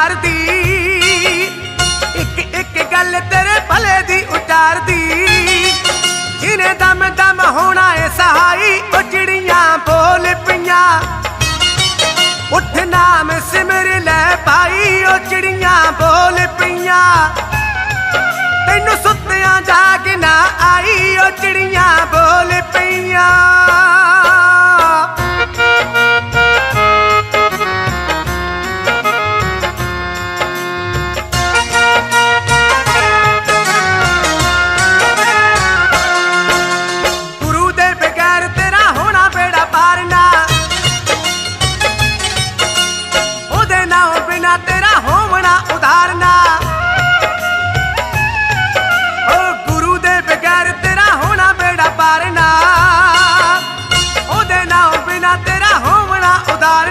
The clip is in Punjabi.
ਮਾਰਦੀ। ਇੱਕ ਇੱਕ ਗੱਲ ਤੇਰੇ ਭਲੇ ਦੀ ਉਤਾਰਦੀ ਜਿਹਨੇ ਦਮ ਦਮ ਹੋਣਾ ਏ ਸਹਾਈ? ਉਹ ਚਿੜੀਆਂ ਬੋਲ ਪਈਆਂ। ਉੱਠ ਨਾਮ ਸਿਮਰ ਲੈ ਭਾਈ। ਉਹ ਬੋਲ ਪਈਆਂ ਉਹ ਚਿੜੀਆਂ ਬੋਲ ਪਈਆਂ। খোদার